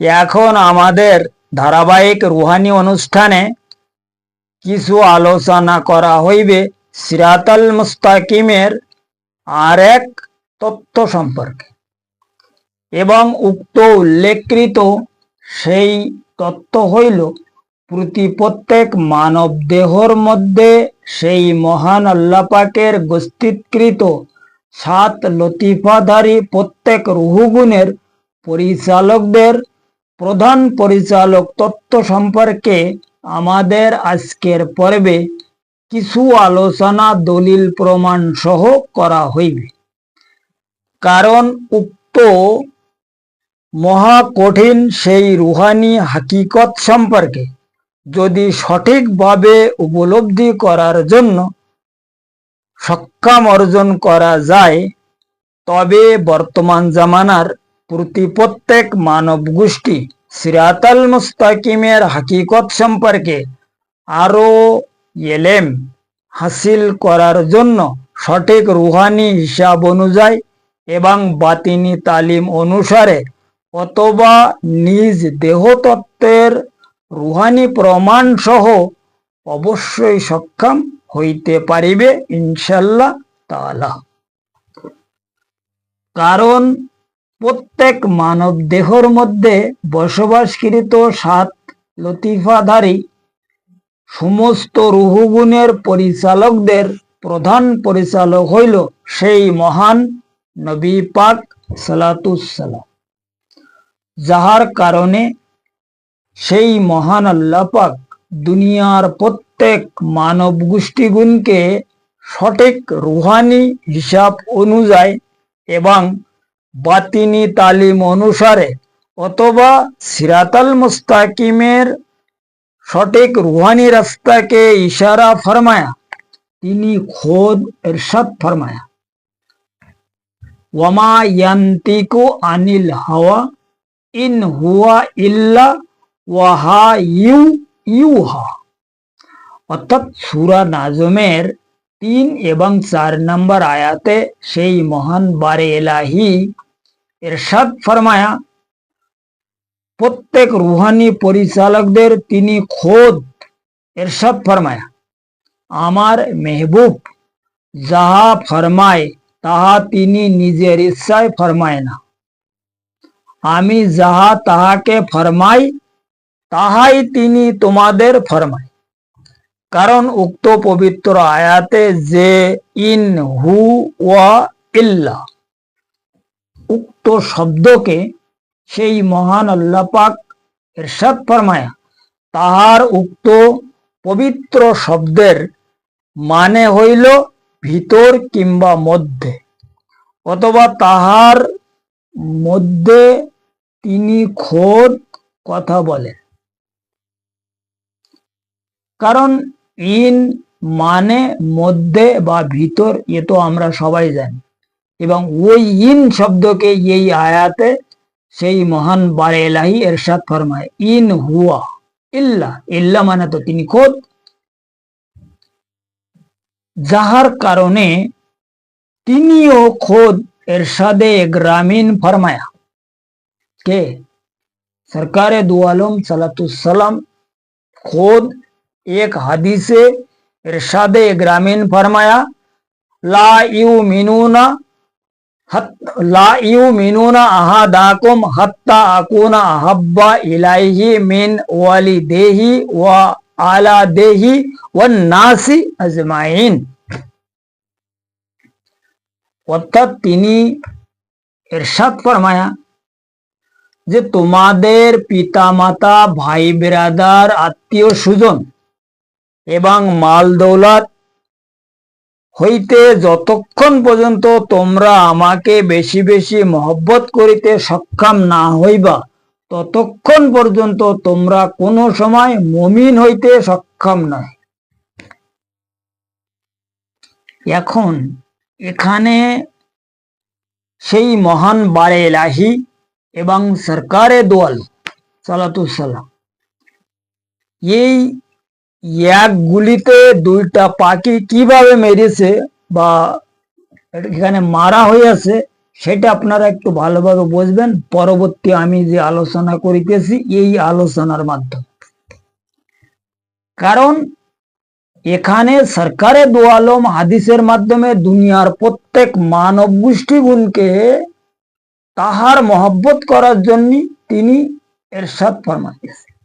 এখন আমাদের ধারাবাহিক রুহানি অনুষ্ঠানে কিছু আলোচনা করা হইবে সিরাতাল মুস্তাকিমের আর এক তত্ত্ব সম্পর্কে। এবং উক্ত উল্লেখকৃত সেই তত্ত্ব হইল, প্রতি প্রত্যেক মানব দেহর মধ্যে সেই মহান আল্লাপাকের গোষ্ঠীকৃত সাত লতিফাধারী প্রত্যেক রুহুগুণের পরিচালকদের প্রধান পরিচালক তত্ত্ব সম্পর্কে আমাদের আজকের পর্বে কিছু আলোচনা দলিল প্রমাণ সহ করা হইবে। কারণ উক্ত মহা কঠিন সেই রুহানি হাকিকত সম্পর্কে যদি সঠিকভাবে উপলব্ধি করার জন্য সক্ষম অর্জন করা যায়, তবে বর্তমান জামানার প্রতি প্রত্যেক মানব গোষ্ঠী সিরাতাল মুস্তাকিমের হাকিকত সম্পর্কে আরও এলেম হাসিল করার জন্য সঠিক রুহানি হিসাব অনুযায়ী এবং বাতিনি তালিম অনুসারে অথবা নিজ দেহতত্ত্বের রুহানি প্রমাণ সহ অবশ্যই সক্ষম হইতে পারিবে ইনশাল্লাহ তালা কারণ প্রত্যেক মানব দেহর মধ্যে বসবাসকৃত সাত লতিফাধারী সমস্ত রুহুগুণের পরিচালকদের প্রধান পরিচালক হইল সেই মহান নবী পাক সালাতুসালাম যাহার কারণে সেই মহান আল্লাহ পাক দুনিয়ার প্রত্যেক মানব গোষ্ঠীগুণকে সঠিক রুহানি হিসাব অনুযায়ী এবং বাতিনি তালিম অনুসারে অথবা সিরাতাল মুস্তাকিমের সঠিক রুহানি রাস্তাকে ইশারা ফরমায়া, তিনি খোদ এরশাদ ফরমায়া। ওয়ামা ইয়ান্তিকু আনিল হাওয়া, ইন হুয়া ইল্লা ওয়াহা ইউ, ইউহা। অর্থাৎ সুরা নাজমের তিন এবং চার নম্বর আয়াতে সেই মহান বারে এলাহি এরশাদ ফরমায়া, প্রত্যেক রুহানি পরিচালকদের তিনি খোদ এরশাদ ফরমায়া, আমার মেহবুব যাহা ফরমায় তাহা তিনি নিজের ইচ্ছায় ফরমায় না। আমি যাহা তাহাকে ফরমাই, তাহাই তিনি তোমাদের ফরমায়। কারণ উক্ত পবিত্র আয়াতে যে ইন হু ওয়া ইল্লা, উক্ত শব্দকে সেই মহান আল্লাহ পাক এরশাদ ফরমায়া, তাহার উক্ত পবিত্র শব্দের মানে হইল ভিতর কিংবা মধ্যে, অথবা তাহার মধ্যে তিনি খোদ কথা বলেন। কারণ ইন মানে মধ্যে বা ভিতর, এ তো আমরা সবাই জানি। এবং ওই ইন শব্দকে এই আয়াতে সেই মহান বারে এলাহি এরশাদ ফরমায়, ইন হুয়া, ইল্লা ইল্লা মানে তো তিনি খোদ। যাহার কারণে তিনিও খোদ এরশাদে গ্রামীণ ফরমায়া। কে? সরকারে দু আলম সালাতুসালাম খোদ एक हदीसे इरशाद ग्रामीण फरमाया ला यू मिनूना ला यू मिनूना अहादाकुम हत्ता अकूना अहब्बा इलाही मिन वाली देही व आला देही व नासी अजमाइन অর্থাৎ তিনি এরশাদ ফরমায়া যে তোমাদের পিতামাতা ভাই বেরাদার আত্মীয় সুজন এবং মাল দৌলত হইতে যতক্ষণ পর্যন্ত তোমরা আমাকে বেশি বেশি মহব্বত করিতে সক্ষম না হইবা, ততক্ষণ পর্যন্ত তোমরা কোনো সময় মমিন হইতে সক্ষম নয়। এখন এখানে সেই মহান বারে এলাহি এবং সরকারে দোয়াল সালাতুসাল্লাম এই এক গুলিতে দুইটা পাখি কীভাবে মেরেছে বা এখানে মারা হয়েছে, সেটা আপনারা একটু ভালোভাবে বুঝবেন। পরবর্তী আমি যে আলোচনা করিতেছি, এই আলোচনার মাধ্যমে। কারণ, এখানে সরকারে দু আলম হাদিসের মাধ্যমে দুনিয়ার প্রত্যেক মানব গোষ্ঠীগুণকে তাহার মহব্বত করার জন্য তিনি এরশাদ ফরমাইতেছেন।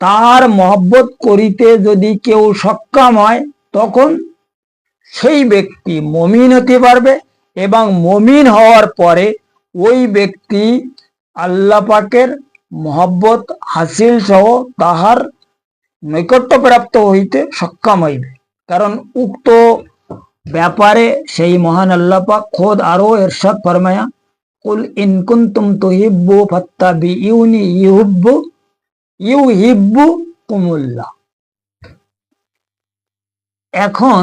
তাহার মহব্বত করিতে যদি কেউ সক্ষম হয়, তখন সেই ব্যক্তি মমিন হতে পারবে এবং মমিন হওয়ার পরে ওই ব্যক্তি আল্লাহ পাকের মহব্বত, হাসিল সহ তাহার নৈকট্য প্রাপ্ত হইতে সক্ষম হইবে। কারণ উক্ত ব্যাপারে সেই মহান আল্লাহ পাক খোদ আরও এরশাদ ফরমায়া, কুল ইন কুনতুম তুহিব্বু ফাত্তাবিউনি ইউহিব্বু ইউহিব্বু কুমুল্লাহ এখন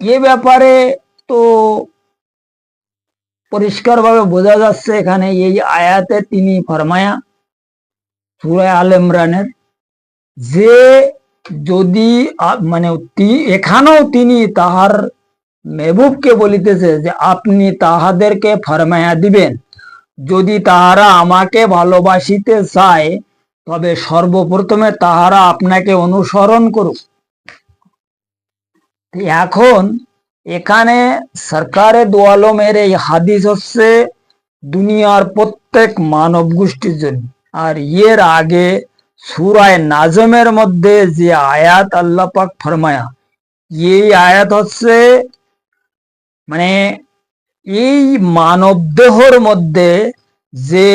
এ ব্যাপারে তো পরিষ্কারভাবে বোঝা যাচ্ছে এখানে এই আয়াতে তিনি ফরমায়া সুরায় আল ইমরানের যে যদি মানে এখানেও তিনি তাহার মেহবুবকে বলিতেছে যে আপনি তাহাদেরকে ফরমায়া দিবেন। যদি তাহারা আমাকে ভালোবাসিতে চায় তবে সর্বপ্রথমে তাহারা আপনাকে অনুসরণ করুক। এখন এখানে সরকারে দোয়ালমের এই হাদিস হচ্ছে দুনিয়ার প্রত্যেক মানব গোষ্ঠীর জন্য। আর এর আগে সুরায় নাজমের মধ্যে যে আয়াত আল্লাহ পাক ফরমায়া, এই আয়াত হচ্ছে মানে এই মানব দেহর মধ্যে যে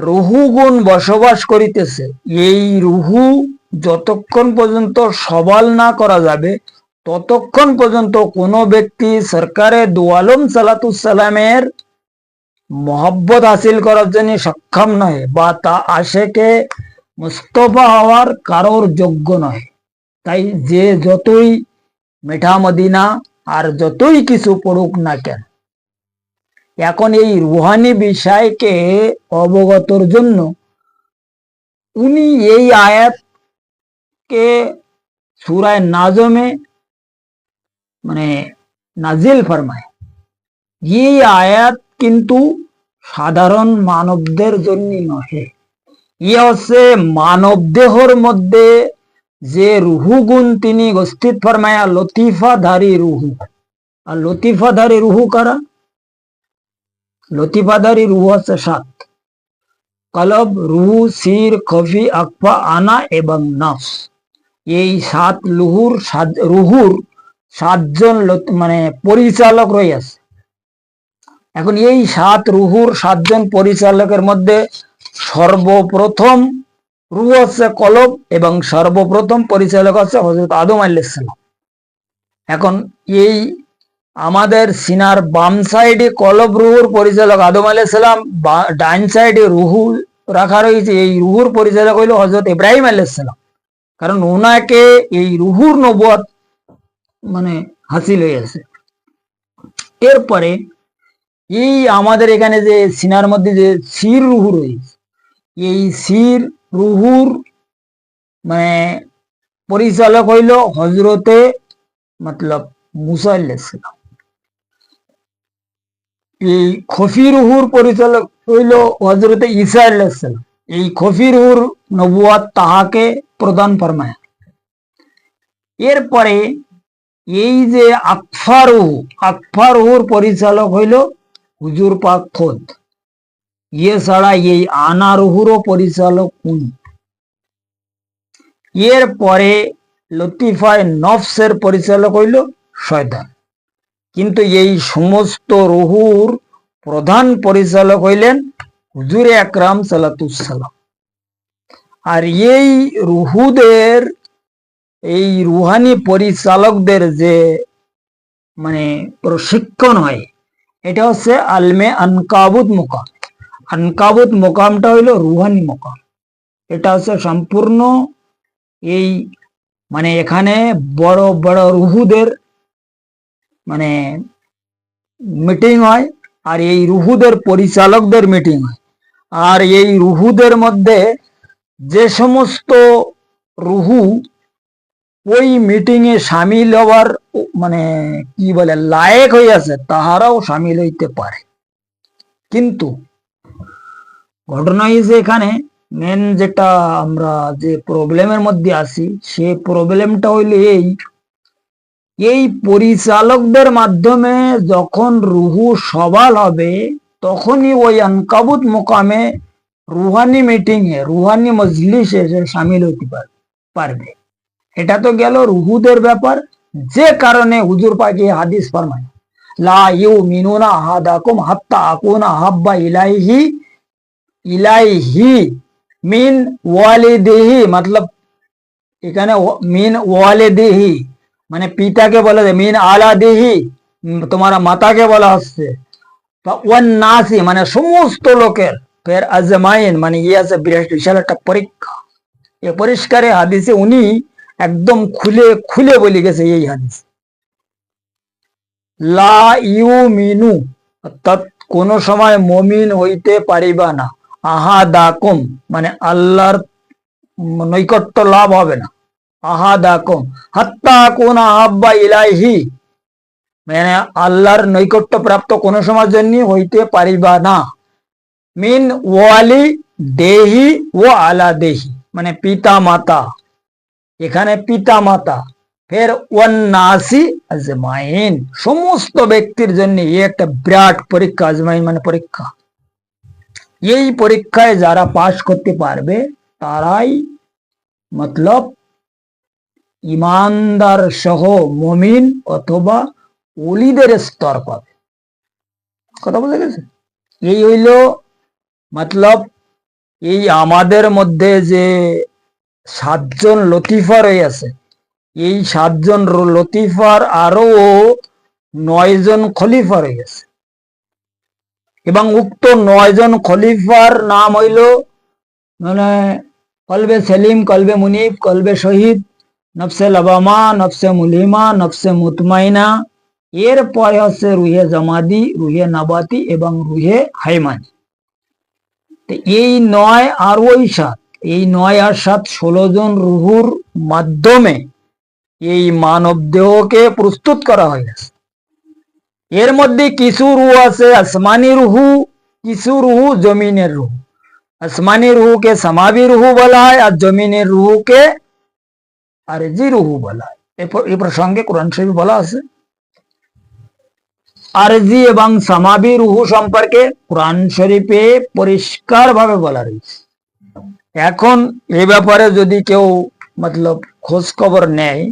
রুহুগুণ বসবাস করিতেছে, এই রুহু যতক্ষণ পর্যন্ত সবাল না করা যাবে, ততক্ষণ পর্যন্ত কোনো ব্যক্তি সরকারে দুয়ালম সালাতুসালামের মহব্বত হাসিল করার জন্য সক্ষম নয় বা তা আশেকে মুস্তফা হওয়ার কারোর যোগ্য নয় তাই যে যতই মিঠা মদিনা আর যতই কিছু পড়ুক না কেন এখন এই রুহানি বিষয়কে অবগতর জন্য উনি এই আয়াতকে সুরায় নাজমে মানে নাজিল ফরমায়। এই আয়াত কিন্তু সাধারণ মানবদের জন্য নহে। ইয়ে হচ্ছে মানব দেহর মধ্যে যে রুহু গুণ তিনি গস্থিত ফরমায়া, লতিফাধারী রুহু। আর লতিফাধারী রুহু কারা? লতিফাধারী রুহু হচ্ছে সাত। কলব, রুহু, সির, খফি, আকফা, আনা এবং নফস। এই সাত লুহুর সাত রুহুর সাতজন মানে পরিচালক রয়েছে এখন এই সাত রুহুর সাতজন পরিচালকের মধ্যে সর্বপ্রথম রুহ হচ্ছে কলব এবং সর্বপ্রথম পরিচালক হচ্ছে হজরত আদম আলাইসালাম এখন এই আমাদের সিনার বাম সাইডে কলব রুহুর পরিচালক আদম আলাইসালাম ডাইন সাইডে রুহু রাখা রয়েছে। এই রুহুর পরিচালক হইল হজরত ইব্রাহিম আলাইসালাম কারণ ওনাকে এই রুহুর নবুয়াত মানে হাসিল হয়েছে এরপরে এই আমাদের এখানে যে সিনার মধ্যে যে সির রুহু রয়েছে, এই সির রুহুর মানে পরিচালক হইল হজরতে মতলব মুসা এই খফি রুহুর পরিচালক হইল হজরতে ঈসা আলাইসালাম এই খফি রুহুর নবুয়াত তাহাকে প্রদান ফরমায়। এরপরে এই যে আকফা রুহু আকফা রুহুর পরিচালক হইল হুজুর পাক খোদ। ইয়ে ছাড়া এই আনা রুহুরও পরিচালক উনি এর পরে লতিফায় নফসের পরিচালক হইল শয়তান। কিন্তু এই সমস্ত রুহুর প্রধান পরিচালক হইলেন হুজুরে আকরাম সালাতুসালাম আর এই রুহুদের, এই রুহানি পরিচালকদের যে মানে প্রশিক্ষণ হয়, এটা হচ্ছে আলমে আনকাবুত মোকাম। আনকাবুত মোকামটা হইল রুহানি মোকাম। এটা হচ্ছে সম্পূর্ণ এই মানে এখানে বড় বড় রুহুদের মানে মিটিং হয় আর এই রুহুদের পরিচালকদের মিটিং হয়। আর এই রুহুদের মধ্যে যে সমস্ত রুহু ওই মিটিং এ সামিল হওয়ার মানে কি বলে, লায়ক আছে, তাহারাও সামিল হইতে পারে। কিন্তু ঘটনা হয়েছে এখানে মেন যেটা আমরা যে প্রবলেমের মধ্যে আছি, সে প্রবলেমটা হইলে এই এই পরিচালকদের মাধ্যমে যখন রুহু সবাল হবে, তখনই ওই আনকাবুত মোকামে রুহানি মিটিং এ রুহানি মজলিসে এসে সামিল হতে পার- পারবে। এটা তো গেল রুহুদের ব্যাপার। যে কারণে হুজুর পাকি হাদিস ফরমায়, লা ইউ মিনুনা আহাদাকুম হাত্তা আকুনা হাব্বা ইলাইহি ইলাইহি মিন ওয়ালিদিহি মতলব এখানে ও- মিন ওয়ালিদিহি। মানে পিতাকে বলা যায় মিন আলাদিহি উম, তোমার মাতাকে বলা হচ্ছে। নাসি মানে সমস্ত লোকের ফের আজমাইন মানে ইয়ে আছে বিরাট বিশাল একটা পরীক্ষা। এ পরিষ্কারে হাদিসে উনি একদম খুলে খুলে বলে গেছে এই হাদিস। লা ইউ মিনু অর্থাৎ কোন সময় মমিন হইতে পারিবা না। আহা দাকুম মানে আল্লাহর নৈকট্য লাভ হবে না। আহা দাকুম হাত্তা কোন ইলাইহি। মানে আল্লাহর নৈকট্য প্রাপ্ত কোন সময়ের জন্য হইতে পারিবা না। মিন ওয়ালি দেহি ও আলা দেহি। মানে পিতা মাতা এখানে পিতা মাতা ফের ওয়ান্নাসি আজমাইন। সমস্ত ব্যক্তির জন্য এই একটা বিরাট পরীক্ষা, আজমাইন মানে পরীক্ষা। এই পরীক্ষায় যারা পাশ করতে পারবে, তারাই মতলব ইমানদার সহ মমিন অথবা ওলিদের স্তর পাবে। কথা বুঝে গেছে? এই হইল মতলব এই আমাদের মধ্যে যে সাতজন লতিফা রয়েছে এই সাতজন লতিফার আরও নয়জন খলিফা রয়েছে এবং উক্ত নয়জন খলিফার নাম হইল মানে কলবে সেলিম, কলবে মুনিফ কলবে শহীদ নফসে লবামা নফসে মুলিমা, নফসে মুতমাইনা। এর পরে হচ্ছে রুহে জামাদি, রুহে নাবাতি এবং রুহে হাইমানি। এই নয় আর ওই সাত, এই নয় আর সাত ষোলো জন রুহুর মাধ্যমে এই মানব দেহকে প্রস্তুত করা হয়েছে এর মধ্যে কিছু রুহ আছে, আসমানি রুহু, কিছু রুহু জমিনের রুহু। আসমানি রুহুকে সামাবি রুহু বলা হয় আর জমিনের রুহুকে আরজি রুহু বলা। এ প্রসঙ্গে কোরআন শরীফ বলা আছে আরজি এবং সামাবি রুহু সম্পর্কে কোরআন শরীফে পরিষ্কার ভাবে বলা রয়েছে। এখন এ ব্যাপারে যদি কেউ মতলব খোঁজ খবর নেয়,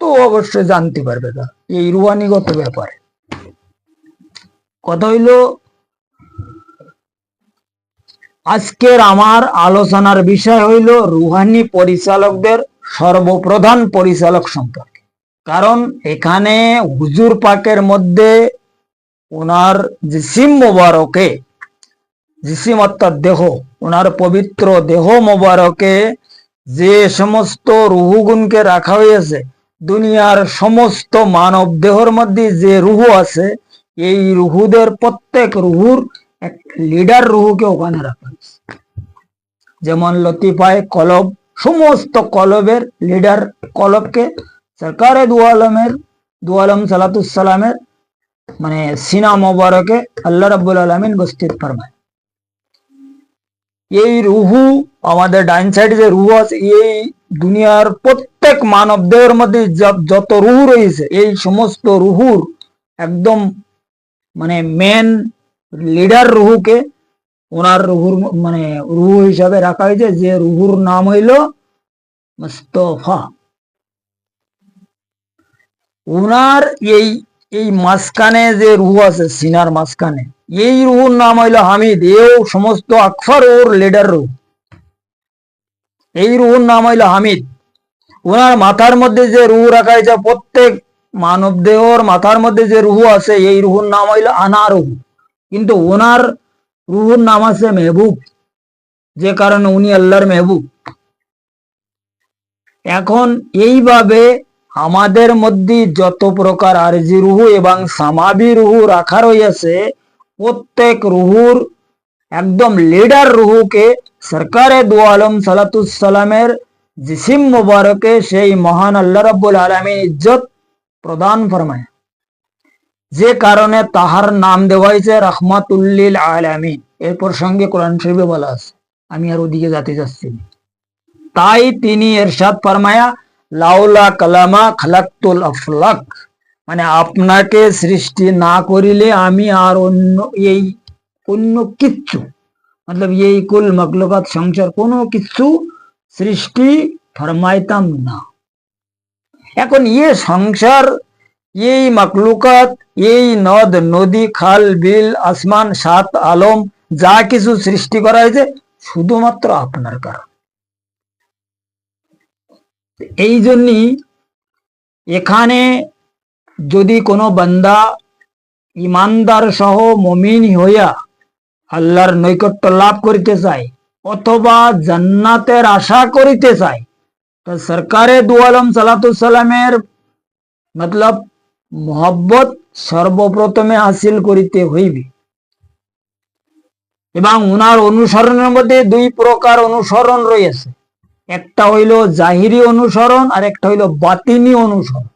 তো অবশ্যই জানতে পারবে তা। এই রুহানিগত ব্যাপারে। কথা হইল, আজকের আমার আলোচনার বিষয় হইল রুহানি পরিচালকদের সর্বপ্রধান পরিচালক সম্পর্কে। কারণ এখানে হুজুর পাকের মধ্যে ওনার জিসিম মোবারকে, জিসিম অর্থাৎ দেহ ওনার পবিত্র দেহ মোবারকে যে সমস্ত রুহুগুণকে রাখা হয়েছে, দুনিয়ার সমস্ত মানব দেহর মধ্যে যে রুহু আছে, এই রুহুদের প্রত্যেক রুহুর এক লিডার রুহুকে ওখানে রাখা হয়েছে। যেমন লতিফায় কলব সমস্ত কলবের লিডার কলবকে সরকারে দু আলমের, দু আলম সালাতুসালামের মানে সিনা মোবারকে আল্লাহ রাবুল আলমিন বস্তিত ফরমায়। এই রুহু আমাদের ডাইন সাইডে যে রুহু আছে, এই দুনিয়ার প্রত্যেক মানব দেহের মধ্যে যত রুহু রয়েছে, এই সমস্ত রুহুর একদম মানে মেন লিডার রুহুকে ওনার রুহুর মানে রুহু হিসাবে রাখা হয়েছে, যে রুহুর নাম হইল মুস্তফা। ওনার এই এই মাঝখানে যে রুহু আছে, সিনার মাঝখানে, এই রুহুর নাম হইল হামিদ, এও সমস্ত আকফর ওর লিডার রুহ। এই রুহুর নাম হইল হামিদ। ওনার মাথার মধ্যে যে রুহু রাখা হয়েছে, প্রত্যেক মানব দেহর মাথার মধ্যে যে রুহু আছে, এই রুহুর নাম হইল আনা রুহু কিন্তু ওনার রুহুর নাম আছে মেহবুব। যে কারণে উনি আল্লাহর মেহবুব। এখন এইভাবে আমাদের মধ্যে যত প্রকার আরজি রুহু এবং সামাবি রুহু রাখা রয়েছে, প্রত্যেক রুহুর একদম লিডার রুহুকে সরকারে দু আলম সালাতুসালামের জিসিম মুবারকে সেই মহান আল্লাহ রাব্বুল আলামিন ইজ্জত প্রদান ফরমায়। যে কারণে তাহার নাম দেওয়া হয়েছে রহমাতুল্লিল আলামিন। এর প্রসঙ্গে কোরআন শরীফে বলা আছে। আমি আর ওদিকে যেতে যাচ্ছি তাই তিনি এরশাদ ফরমায়া, লাউলা কালামা খালাক্তুল আফলাক মানে আপনাকে সৃষ্টি না করিলে আমি আর অন্য এই অন্য কিচ্ছু, মতলব এই কুল মকলুকাত সংসার কোনো কিছু সৃষ্টি ফরমাইতাম না। এখন ইয়ে সংসার এই মকলুকাত এই নদ, নদী, খাল, বিল, আসমান, সাত, আলম, যা কিছু সৃষ্টি করা হয়েছে, শুধুমাত্র আপনার কারণ। এই জন্যই এখানে যদি কোনো বান্দা ইমানদার সহ মমিন হইয়া আল্লাহর নৈকট্য লাভ করিতে চায়, অথবা জান্নাতের আশা করিতে চায়, তো সরকারে দু আলম সালামের মতলব মোহব্বত সর্বপ্রথমে হাসিল করিতে হইবে। এবং উনার অনুসরণের মধ্যে দুই প্রকার অনুসরণ রয়েছে। একটা হইল জাহিরি অনুসরণ, আর একটা হইল বাতিনি অনুসরণ।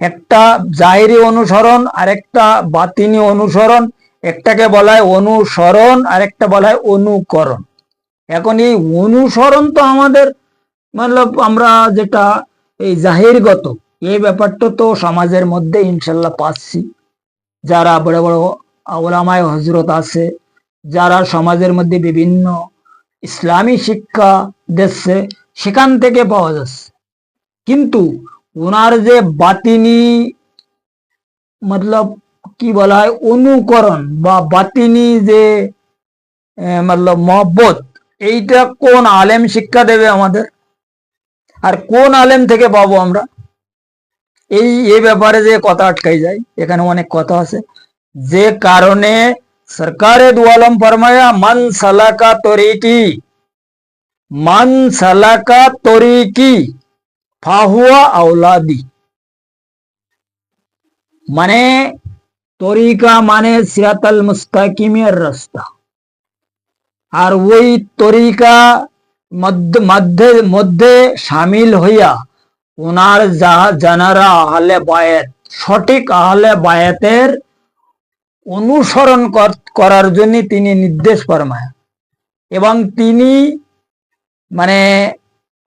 একটা জাহিরি অনুসরণ, আর একটা বাতিনি অনুসরণ। একটাকে বলা হয় অনুসরণ, আর একটা বলা হয় অনুকরণ। এখন এই অনুসরণ তো আমাদের, মতলব আমরা যেটা এই জাহিরগত এই ব্যাপারটা তো সমাজের মধ্যে ইনশাল্লাহ পাচ্ছি। যারা বড় বড় ওলামায় হজরত আছে, যারা সমাজের মধ্যে বিভিন্ন ইসলামী শিক্ষা দিচ্ছে, সেখান থেকে পাওয়া যাচ্ছে। কিন্তু ওনার যে বাতিনি মতলব কি বলা হয়, অনুকরণ বা বাতিনি যে মতলব মহব্বত, এইটা কোন আলেম শিক্ষা দেবে আমাদের? আর কোন আলেম থেকে পাবো আমরা? এই এই ব্যাপারে যে কথা আটকাই যায়, এখানে অনেক কথা আছে। যে কারণে সরকারে দুয়ালম ফরমায়া, মান সালাকা তরিকি, মান সালাকা তরিকি, ফাহুয়া আওলাদি। মানে তরিকা মানে সিরাতাল মুস্তাকিমের রাস্তা। আর ওই তরিকা মধ্যে মধ্যে সামিল হইয়া ওনার যা জানারা আহলে বায়াত, সঠিক আহলে বায়াতের অনুসরণ কর- করার জন্য তিনি নির্দেশ ফরমায়। এবং তিনি মানে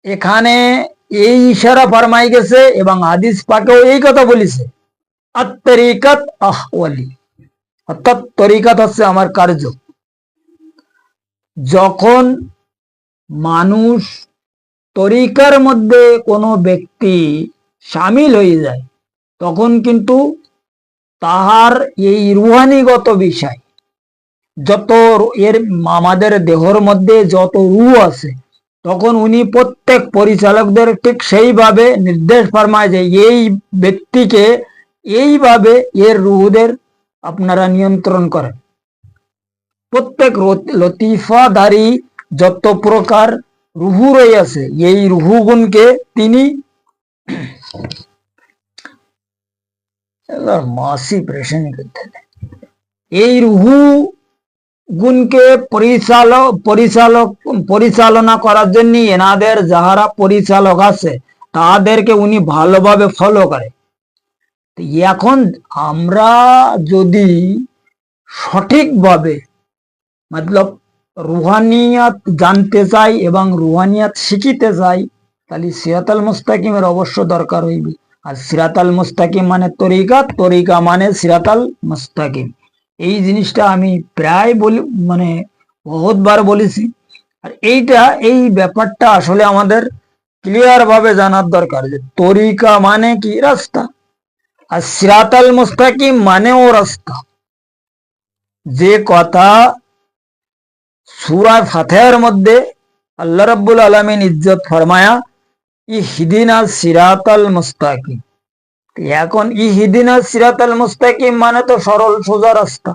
এখানে এই ইশারা ফরমাই গেছে এবং হাদিস পাকেও এই কথা বলেছে, আত্তরিকাত আহওয়ালি অর্থাৎ তরিকাত হচ্ছে আমার কার্য। যখন মানুষ তরিকার মধ্যে কোনো ব্যক্তি সামিল হয়ে যায়, তখন কিন্তু তাহার এই রুহানিগত বিষয়, যত এর আমাদের দেহর মধ্যে যত রু আছে, তখন উনি প্রত্যেক পরিচালকদের ঠিক সেইভাবে নির্দেশ ফরমায় যে এই ব্যক্তিকে এইভাবে এর রুহুদের আপনারা নিয়ন্ত্রণ করেন। প্রত্যেক রত- লতিফাধারী যত প্রকার রুহু রয়েছে এই রুহুগুণকে তিনি মাসি প্রেশানি করতে এই রুহু গুণকে পরিচালক পরিচালক, পরিচালনা করার জন্য এনাদের যাহারা পরিচালক আছে, তাদেরকে উনি ভালোভাবে ফলো করে। এখন আমরা যদি সঠিকভাবে, মতলব রুহানিয়াত জানতে চাই এবং রুহানিয়াত শিখিতে চাই, তাহলে সিরাতাল মুস্তাকিমের অবশ্য দরকার হইবে। আর সিরাতাল মুস্তাকিম মানে তরিকা তরিকা মানে সিরাতাল মুস্তাকিম। এই জিনিসটা আমি প্রায় বলি মানে বহুতবার বলেছি। আর এইটা, এই ব্যাপারটা আসলে আমাদের ক্লিয়ার ভাবে জানার দরকার যে তরিকা মানে কি রাস্তা। আর সিরাতাল মুস্তাকিম মানেও রাস্তা। যে কথা সুরা ফাতেহার মধ্যে আল্লাহ রাব্বুল আলামিন ইজ্জত ফরমায়া ইহদিনা সিরাতাল মুস্তাকিম। এখন ইহদিনা সিরাতাল মুস্তাকিম মানে তো সরল সোজা রাস্তা।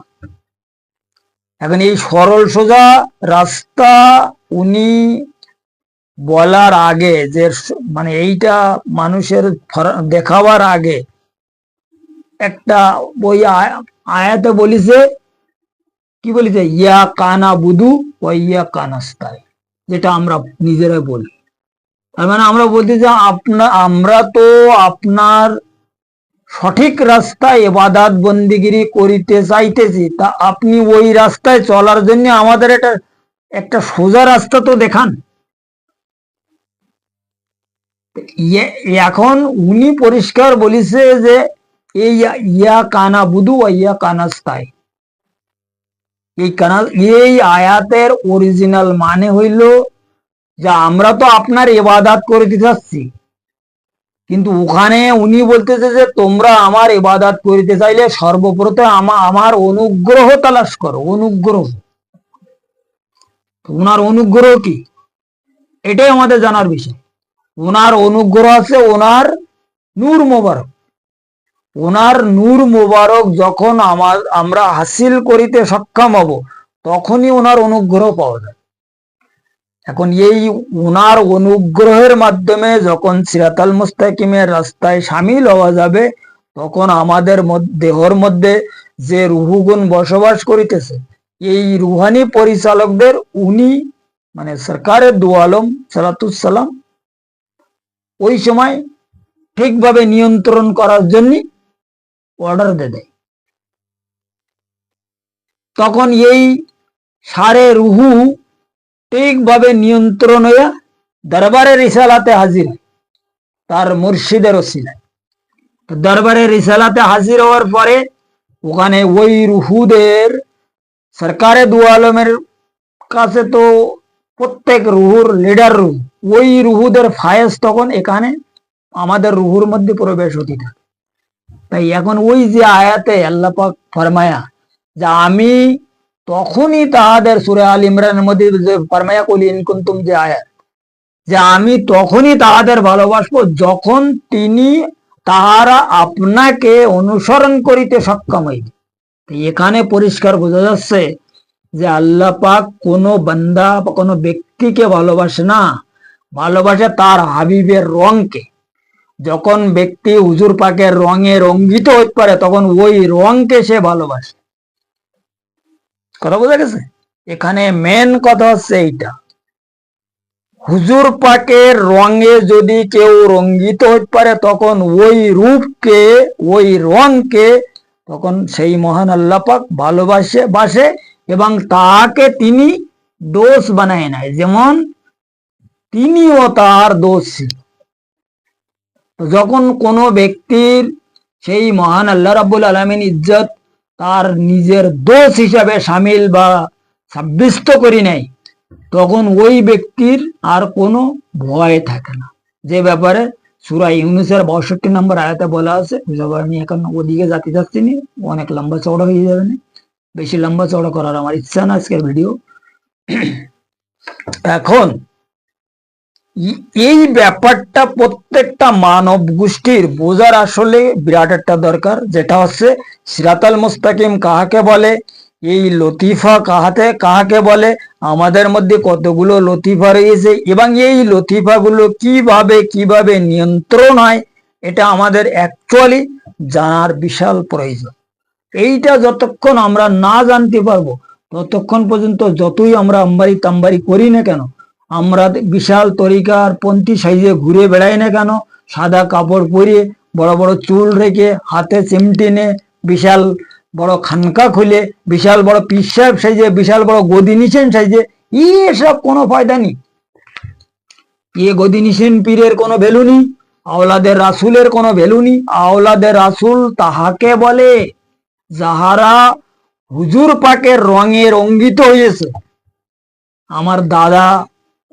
এখন এই সরল সোজা রাস্তা উনি বলার আগে যে মানে এইটা মানুষের দেখাবার আগে একটা আয়া- আয়াতে বলিছে কি বলিছে ইয়া কানা বুধু ও ইয়া কানাস্তাই যেটা আমরা নিজেরাই বলি। তার মানে আমরা বলতে চাই আপনার আমরা তো আপনার সঠিক রাস্তায় এবাদাত বন্দিগিরি করিতে চাইতেছি, তা আপনি ওই রাস্তায় চলার জন্য আমাদের এটা একটা সোজা রাস্তা তো দেখান। ইয়ে- এখন উনি পরিষ্কার বলিছে যে, এই ইয়া কানা বুধু ও ইয়া কানাস্তায় এই কানা এই আয়াতের অরিজিনাল মানে হইল যে আমরা তো আপনার ইবাদাত করতে চাচ্ছি। কিন্তু ওখানে উনি বলতেছে যে, তোমরা আমার এবাদাত করিতে চাইলে সর্বপ্রথম আমা- আমার অনুগ্রহ তালাশ করো, অনুগ্রহ। ওনার অনুগ্রহ কি? এটাই আমাদের জানার বিষয়। ওনার অনুগ্রহ আছে, ওনার নূর মোবারক। ওনার নূর মোবারক যখন আমার, আমরা হাসিল করিতে সক্ষম হব, তখনই ওনার অনুগ্রহ পাওয়া যায়। এখন এই ওনার অনুগ্রহের মাধ্যমে যখন সিরাতাল মুস্তাকিমের রাস্তায় সামিল হওয়া যাবে, তখন আমাদের দেহর মধ্যে যে রুহুগুণ বসবাস করিতেছে, এই রুহানি পরিচালকদের উনি মানে সরকারের দু আলম সালাতুসালাম ওই সময় ঠিকভাবে নিয়ন্ত্রণ করার জন্য অর্ডার দিয়ে দেয়। তখন এই সারে রুহু ঠিকভাবে নিয়ন্ত্রণ হইয়া দরবারের রিসালাতে হাজির তার মুর্শিদের ওসিলায়। দরবারের রিসালাতে হাজির হওয়ার পরে ওখানে ওই রুহুদের সরকারে দু আলমের কাছে তো প্রত্যেক রুহুর লিডার রুহু ওই রুহুদের ফায়েজ তখন এখানে আমাদের রুহুর মধ্যে প্রবেশ হতে থাকে। তাই এখন ওই যে আয়াতে আল্লাহ পাক ফরমায়া যে আমি তখনই তাহাদের সুরে আল ইমরানের মধ্যে যে ফরমায়া, কলি ইনকুন্তুম যে আয়াত, যে আমি তখনই তাহাদের ভালোবাসবো যখন তিনি তাহারা আপনাকে অনুসরণ করিতে সক্ষম হইবে। এখানে পরিষ্কার বোঝা যাচ্ছে যে আল্লাহ পাক কোনো বান্দা বা কোনো ব্যক্তিকে ভালোবাসে না, ভালোবাসে তার হাবিবের রংকে। যখন ব্যক্তি হুজুর পাকের রঙে রঙ্গিত হতে পারে, তখন ওই রংকে সে ভালোবাসে। কথা বোঝা গেছে? এখানে মেন কথা হচ্ছে এইটা। হুজুর পাকের রঙে যদি কেউ রঙ্গিত হতে পারে, তখন ওই রূপকে, ওই রংকে তখন সেই মহান আল্লাহ পাক ভালোবাসে, বাসে এবং তাকে তিনি দোষ বানায় নাই। যেমন তিনিও তার দোষ ছিল। যখন কোনো ব্যক্তির সেই মহান আল্লাহ রাব্বুল আলমিন ইজ্জত তার নিজের দোষ হিসাবে সামিল বা সাব্যস্ত করি নেয়, তখন ওই ব্যক্তির আর কোনো ভয় থাকে না। যে ব্যাপারে সুরা ইউনুসের বাষট্টি নম্বর আয়াতে বলা আছে আমি এখন ওদিকে যাতে যাচ্ছি নি, অনেক লম্বা চওড়া হয়ে যাবে না। বেশি লম্বা চওড়া করার আমার ইচ্ছা না আজকের ভিডিও। এখন এই ব্যাপারটা প্রত্যেকটা মানব গোষ্ঠীর বোঝার আসলে বিরাট একটা দরকার। যেটা হচ্ছে, সিরাতাল মুস্তাকিম কাহাকে বলে, এই লতিফা কাহাতে, কাহাকে বলে, আমাদের মধ্যে কতগুলো লতিফা রয়েছে এবং এই লতিফাগুলো কীভাবে কীভাবে নিয়ন্ত্রণ হয়, এটা আমাদের অ্যাকচুয়ালি জানার বিশাল প্রয়োজন। এইটা যতক্ষণ আমরা না জানতে পারব, ততক্ষণ পর্যন্ত যতই আমরা আম্বারি তাম্বারি করি না কেন আমরা বিশাল তরিকার পন্থী সাইজে ঘুরে বেড়াই না কেন? সাদা কাপড় পরিয়ে বড় বড় চুল রেখে হাতে চিমটি নে বিশাল বড় খানকা খুলে, বিশাল বড় পিস সাহেব সাইজে, বিশাল বড় গদি নিছেন সাইজে এসব কোনো ফায়দা নেই। এ গদি নিছেন পীরের কোনো ভ্যালু নেই, আওলাদের রাসুলের কোনো ভ্যালু নেই। আওলাদের রাসুল তাহাকে বলে, যাহারা হুজুর পাকের রঙে রঙ্গিত হয়েছে আমার দাদা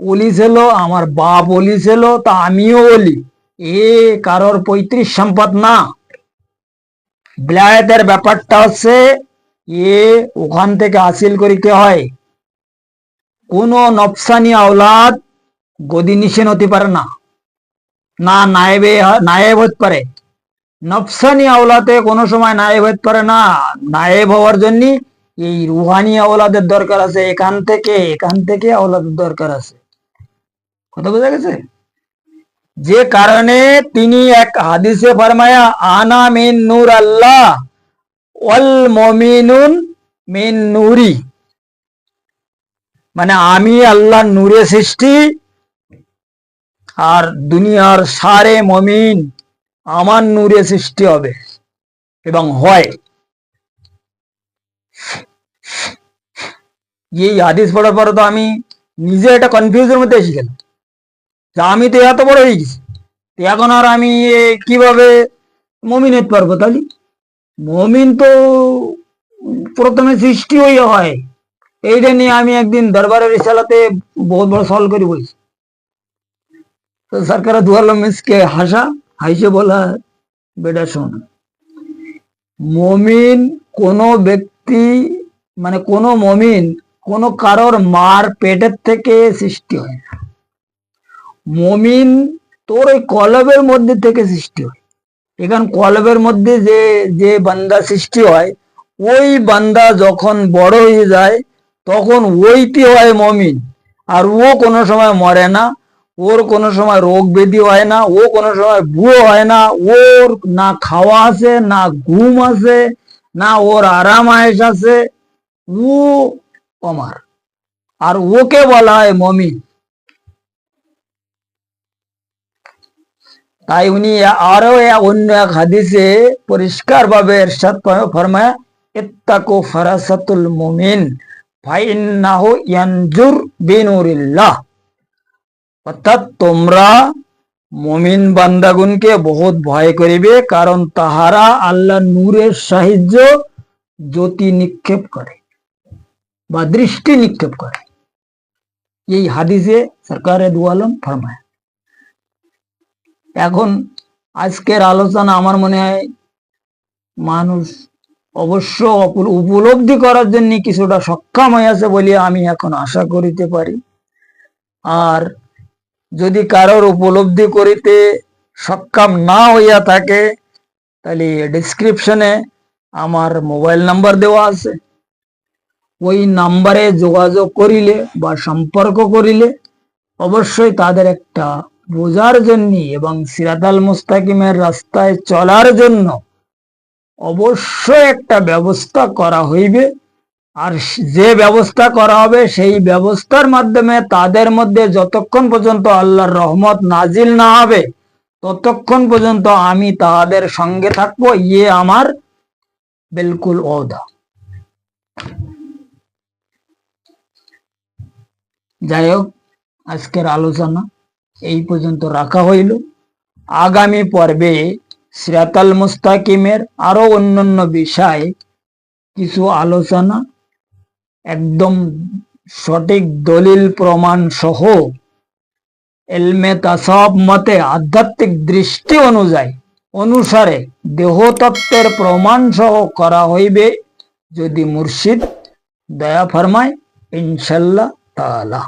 অলি ছিল আমার বাপ অলি ছিল তা আমিও অলি এ কারোর পঁয়ত্রিশ সম্পদ না। বিলায়তের ব্যাপারটা হচ্ছে, এ ওখান থেকে হাসিল করিতে হয়? কোন নফসানি আওলাদ গদি নিষেন হতে পারে না। না, নায়েবে, নায়েব হতে পারে। নফসানি আওলাতে কোনো সময় নায়েব হতে পারে না। নায়েব হওয়ার জন্য এই রুহানি আওলাদের দরকার আছে। এখান থেকে এখান থেকে আওলাদের দরকার আছে। কথা বোঝা গেছে? যে কারণে তিনি এক হাদিসে ফরমায়া, আনা মিন নূর আল্লাহ ওয়াল মমিনুন মিন নূরি। মানে আমি আল্লাহ নূরে সৃষ্টি আর দুনিয়ার সারে মমিন আমার নূরে সৃষ্টি হবে এবং হয়। এই হাদিস পড়ার পরে তো আমি নিজে একটা কনফিউজের মধ্যে এসে গেলাম। আমি তো এত বড় হয়ে গেছি। এখন আর আমি কীভাবে মমিন হতে পারব তাহলে? মমিন তো প্রথমে সৃষ্টি হই হয়। এইটা নিয়ে আমি একদিন দরবারের রিসালাতে বহুত বড় সলভ করে বলছি। তো সরকার দুয়ালো মিসকে হাসা, হাসে বলা, বেটা শোন, মমিন কোন ব্যক্তি মানে কোন মমিন কোন কারোর মার পেটের থেকে সৃষ্টি হয় না। মমিন তোর ওই কলবের মধ্যে থেকে সৃষ্টি হয়। এখান কলবের মধ্যে যে যে বান্দা সৃষ্টি হয়, ওই বান্দা যখন বড় হয়ে যায়, তখন ওইটি হয় মমিন। আর ও কোনো সময় মরে না, ওর কোনো সময় রোগ ব্যাধি হয় না, ও কোনো সময় বুড়ো হয় না, ওর না খাওয়া আছে, না ঘুম আছে, না ওর আরাম আয়েস আছে, ও অমার। আর ওকে বলা হয় মমিন। তাই উনি আরও অন্য এক হাদিসে পরিষ্কার ভাবে এরশাদ ফরমায়, ইত্তাকু ফারাসাতুল মুমিন, ফাইন্নাহু ইয়ানজুর বিনুরিল্লাহ। অর্থাৎ তোমরা মুমিন বান্দাগুনকে বহুত ভয় করিবে, কারণ তাহারা আল্লাহ নূরের সাহায্য জ্যোতি নিক্ষেপ করে বা দৃষ্টি নিক্ষেপ করে। এই হাদিসে সরকারে দুয়ালম ফরমায় এখন আজকের আলোচনা আমার মনে হয় মানুষ অবশ্য উপলব্ধি করার জন্য কিছুটা সক্ষম হয়ে আছে বলে আমি এখন আশা করিতে পারি। আর যদি কারোর উপলব্ধি করিতে সক্ষম না হইয়া থাকে, তাহলে ডিসক্রিপশনে আমার মোবাইল নাম্বার দেওয়া আছে। ওই নাম্বারে যোগাযোগ করিলে বা সম্পর্ক করিলে অবশ্যই তাদের একটা বোঝার জন্য এবং সিরাতাল মুস্তাকিমের রাস্তায় চলার জন্য অবশ্যই একটা ব্যবস্থা করা হইবে। আর যে ব্যবস্থা করা হবে, সেই ব্যবস্থার মাধ্যমে তাদের মধ্যে যতক্ষণ পর্যন্ত আল্লাহর রহমত নাজিল না হবে, ততক্ষণ পর্যন্ত আমি তাদের সঙ্গে থাকব। ইয়ে আমার বিলকুল ওদা যাই হোক, আজকের আলোচনা এই পর্যন্ত রাখা হইল। আগামী পর্বে সিরাতাল মুস্তাকিমের আরও অন্যান্য বিষয় কিছু আলোচনা, একদম সঠিক দলিল প্রমাণ সহ এলমে তাসব মতে আধ্যাত্মিক দৃষ্টি অনুযায়ী অনুসারে দেহতত্ত্বের প্রমাণ সহ করা হইবে যদি মুর্শিদ, দয়া ফরমায় ইনশাল্লাহ তাআলা।